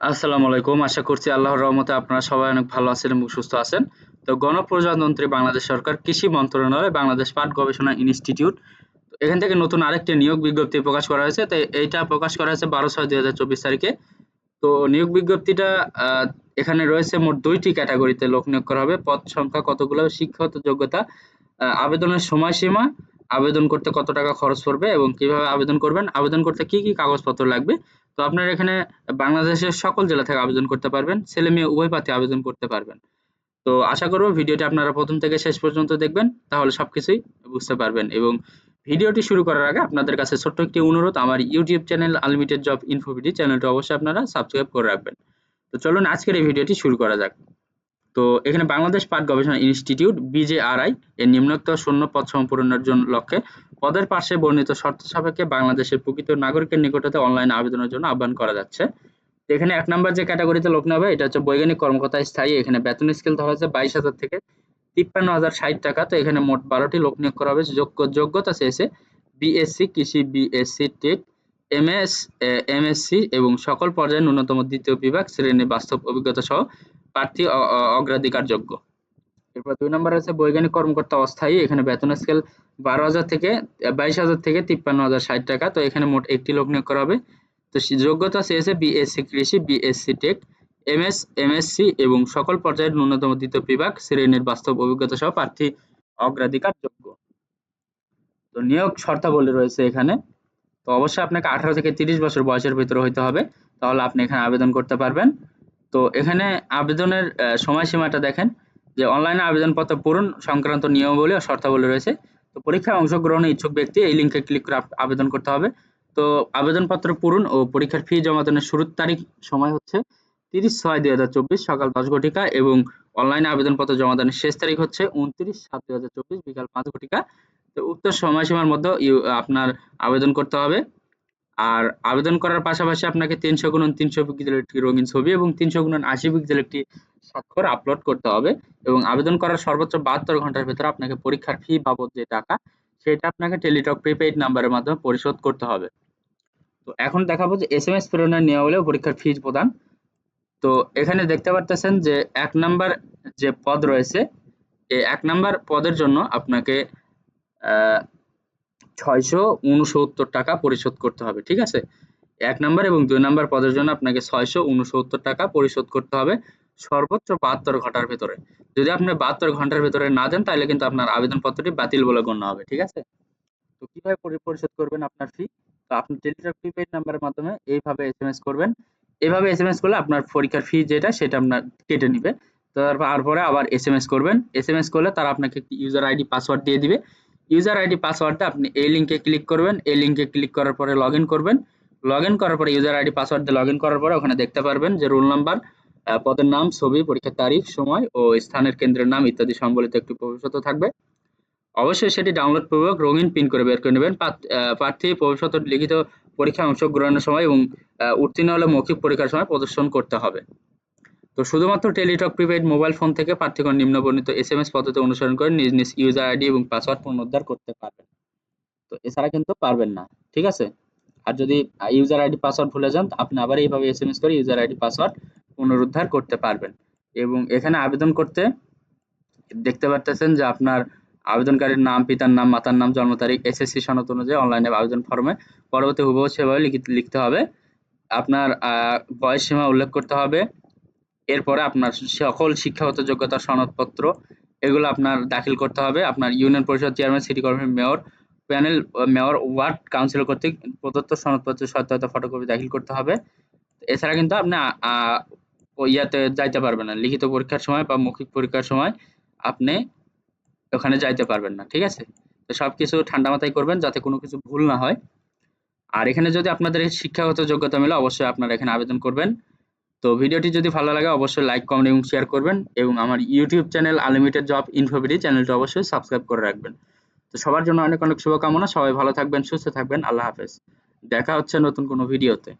আসসালামু আলাইকুম। আশা করছি আল্লাহর রহমতে আপনারা সবাই অনেক ভালো আছেন এবং সুস্থ আছেন। তো গণপ্রজাতন্ত্রী বাংলাদেশ সরকার কৃষি মন্ত্রণালয়, বাংলাদেশ পাট গবেষণা ইনস্টিটিউট। এখান থেকে নতুন আরেকটি নিয়োগ বিজ্ঞপ্তি প্রকাশ করা হয়েছে। তো এইটা প্রকাশ করা হয়েছে বারো ছয় দুই তারিখে। তো নিয়োগ বিজ্ঞপ্তিটা এখানে রয়েছে মোট দুইটি ক্যাটাগরিতে লোক নিয়োগ করা হবে। পদ সংখ্যা কতগুলো, শিক্ষাগত যোগ্যতা আবেদনের সময়সীমা আবেদন করতে কত টাকা খরচ পড়বে এবং কীভাবে আবেদন করবেন, আবেদন করতে কি কি কাগজপত্র লাগবে? তো আপনারা এখানে বাংলাদেশের সকল জেলা থেকে আবেদন করতে পারবেন, ছেলে মেয়ে, উভয় প্রার্থী আবেদন করতে পারবেন। তো আশা করব ভিডিওটি আপনারা প্রথম থেকে শেষ পর্যন্ত দেখবেন, তাহলে সবকিছুই বুঝতে পারবেন এবং ভিডিওটি শুরু করার আগে আপনাদের কাছে ছোট্ট একটি অনুরোধ, আমার YouTube channel unlimited job info BD চ্যানেলটি অবশ্যই আপনারা সাবস্ক্রাইব করে রাখবেন। তো চলুন আজকের এই ভিডিওটি শুরু করা যাক। তো এখানে বাংলাদেশ পাট গবেষণা ইনস্টিটিউট, বিজেআরআই, এর নিম্নোক্ত শূন্য পদ সম্পূরণের জন্য লক্ষ্যে পদের পাশে বর্ণিত শর্ত সাপেক্ষে বাংলাদেশের প্রকৃত নাগরিকের নিকটতে অনলাইন আবেদনের জন্য আহ্বান করা যাচ্ছে। এখানে এক নম্বর যে ক্যাটাগরিতে লোক নেবে, এটা হচ্ছে বৈজ্ঞানিক কর্মকর্তা স্থায়ী। এখানে বেতন স্কেল ধরা হচ্ছে বাইশ হাজার থেকে তিপ্পান্ন হাজার ষাট টাকা। তো এখানে মোট বারোটি লোক নিয়োগ করা হবে। যোগ্য যোগ্যতা শেষে বিএসসি কৃষি বিএসসি টেক এমএস এমএসসি এবং সকল পর্যায়ে ন্যূনতম দ্বিতীয় বিভাগ, শ্রেণি, বাস্তব অভিজ্ঞতা সহ প্রার্থী অগ্রাধিকারযোগ্য। এরপর দুই নম্বর আছে বৈজ্ঞানিক কর্মকর্তা অস্থায়ী, এখানে বেতন স্কেল বারো হাজার থেকে বাইশ হাজার থেকে তিপ্পান্ন হাজার ষাট টাকা। তো এখানে মোট একটি লোক নিয়োগ করা হবে। তো সে যোগ্যতা চেয়েছে বিএসসি কৃষি বিএসসি টেক এমএস এমএসসি এবং সকল পর্যায়ের ন্যূনতম দ্বিতীয় বিভাগ, শ্রেণির বাস্তব অভিজ্ঞতা সহ প্রার্থী অগ্রাধিকার যোগ্য তো নিয়োগ শর্তাবলী রয়েছে এখানে। তো অবশ্যই আপনাকে আঠারো থেকে তিরিশ বছর বয়সের ভিতরে হইতে হবে। তাহলে আপনি এখানে আবেদন করতে পারবেন। তো এখানে আবেদনের সময়সীমাটা দেখেন যে অনলাইনে আবেদনপত্র পূরণ সংক্রান্ত নিয়মাবলী ও শর্তাবলী রয়েছে। তো পরীক্ষায় অংশগ্রহণে ইচ্ছুক ব্যক্তি এই লিঙ্কে ক্লিক করে আবেদন করতে হবে। তো আবেদনপত্র পূরণ ও পরীক্ষার ফি জমা দানের শুরুর তারিখ সময় হচ্ছে তিরিশ ছয় দুই হাজার চব্বিশ সকাল দশ ঘটিকা এবং অনলাইনে আবেদনপত্র জমা দানের শেষ তারিখ হচ্ছে উনত্রিশ সাত দুই হাজার চব্বিশ বিকাল পাঁচ ঘটিকা। তো উক্ত সময়সীমার মধ্যে আপনার আবেদন করতে হবে। আর আবেদন করার পাশাপাশি আপনাকে তিনশো গুণন তিনশো পিক্সেলের একটি রঙিন ছবি এবং তিনশো গুণন আশি পিক্সেলের একটি স্বাক্ষর আপলোড করতে হবে এবং আবেদন করার সর্বোচ্চ বাহাত্তর ঘণ্টার ভেতরে আপনাকে পরীক্ষার ফি বাবদ যে টাকা, সেটা আপনাকে টেলিটক প্রিপেইড নাম্বারের মাধ্যমে পরিশোধ করতে হবে। তো এখন দেখাবো যে এস এম এস প্রেরণের নিয়মাবলী পরীক্ষার ফি প্রদান। তো এখানে দেখতে পারতেছেন যে এক নাম্বার যে পদ রয়েছে এই এক নাম্বার পদের জন্য আপনাকে ছয়শো উনসত্তর টাকা পরিশোধ করতে হবে, ঠিক আছে? এক নাম্বার এবং দুই নাম্বার পদের জন্য আপনাকে ছয়শো উনসত্তর টাকা পরিশোধ করতে হবে সর্বোচ্চ বাহাত্তর ঘণ্টার ভেতরে। যদি আপনি বাহাত্তর ঘণ্টার ভেতরে না দেন, তাহলে কিন্তু আপনার আবেদনপত্রটি বাতিল বলে গণ্য হবে, ঠিক আছে? তো কীভাবে পরিশোধ করবেন আপনার ফি তো আপনি টেলিটক প্রিপেইড নাম্বারের মাধ্যমে এইভাবে এস এম এস করবেন। এইভাবে এস করলে আপনার পরীক্ষার ফি যেটা, সেটা আপনার কেটে নিবে। তারপরে আবার এস এম এস করবেন। এস এম এস করলে তারা আপনাকে একটি ইউজার আইডি পাসওয়ার্ড দিয়ে দিবে। ইউজার আইডি পাসওয়ার্ডটা আপনি এই লিঙ্কে ক্লিক করবেন, এই লিঙ্কে ক্লিক করার পরে লগ করবেন। লগ করার পরে ইউজার আইডি পাসওয়ার্ড দিয়ে লগ করার পরে ওখানে দেখতে পারবেন যে রোল নাম্বার পদের নাম, ছবি, পরীক্ষার তারিখ, সময় ও স্থানের কেন্দ্রের নাম ইত্যাদি সম্বলিত একটি ভবিষ্যৎ থাকবে। অবশ্যই সেটি ডাউনলোড পূর্বক রঙিন প্রিন্ট করে বের করে নেবেন। প্রার্থ- ভবিষ্যৎ লিখিত পরীক্ষায় অংশগ্রহণের সময় এবং উত্তীর্ণ হলে মৌখিক পরীক্ষার সময় প্রদর্শন করতে হবে। তো শুধুমাত্র টেলিটক প্রিপেইড মোবাইল ফোন থেকে প্রার্থীগণ নিম্নবর্ণিত এস এম এস পদ্ধতি অনুসরণ করে নিজ নিজ ইউজার আইডি এবং পাসওয়ার্ড পুনরুদ্ধার করতে পারবেন। তো এছাড়া কিন্তু পারবেন না, ঠিক আছে? আর যদি ইউজার আইডি পাসওয়ার্ড ভুলে যান আপনি আবার এইভাবে এস এম এস করে ইউজার আইডি পাসওয়ার্ড পুনরুদ্ধার করতে পারবেন। এবং এখানে আবেদন করতে দেখতে পারতেছেন যে আপনার আবেদনকারীর নাম, পিতার নাম, মাতার নাম, জন্ম তারিখ এস এসএসসি সনদ অনুযায়ী অনলাইনে আবেদন ফর্মে পরবর্তী হুবহু সেভাবে লিখতে হবে। আপনার বয়স সীমা উল্লেখ করতে হবে। এরপরে আপনার সকল শিক্ষাগত যোগ্যতার সনদপত্র, এগুলো আপনার দাখিল করতে হবে। আপনার ইউনিয়ন পরিষদ chairman, city corporation mayor, panel mayor, ward councillor কর্তৃক প্রদত্ত সনদপত্রের সত্যতা ফটোকপি দাখিল করতে হবে। এছাড়া কিন্তু আপনি ইয়াতে যাইতে পারবেন না। লিখিত পরীক্ষার সময় বা মৌখিক পরীক্ষার সময় আপনি ওখানে যাইতে পারবেন না, ঠিক আছে? তো সবকিছু ঠান্ডা মাথায় করবেন যাতে কোনো কিছু ভুল না হয়। আর এখানে যদি আপনাদের শিক্ষাগত যোগ্যতা মেলে, অবশ্যই আপনারা এখানে আবেদন করবেন। তো ভিডিওটি যদি ভালো লাগে, অবশ্যই লাইক কমেন্ট এবং শেয়ার করবেন এবং আমার ইউটিউব চ্যানেল আনলিমিটেড জব ইনফোভিডি চ্যানেলটি অবশ্যই সাবস্ক্রাইব করে রাখবেন। তো সবার জন্য অনেক অনেক শুভকামনা, সবাই ভালো থাকবেন, সুস্থ থাকবেন, আল্লাহ হাফেজ। দেখা হচ্ছে নতুন কোনো ভিডিওতে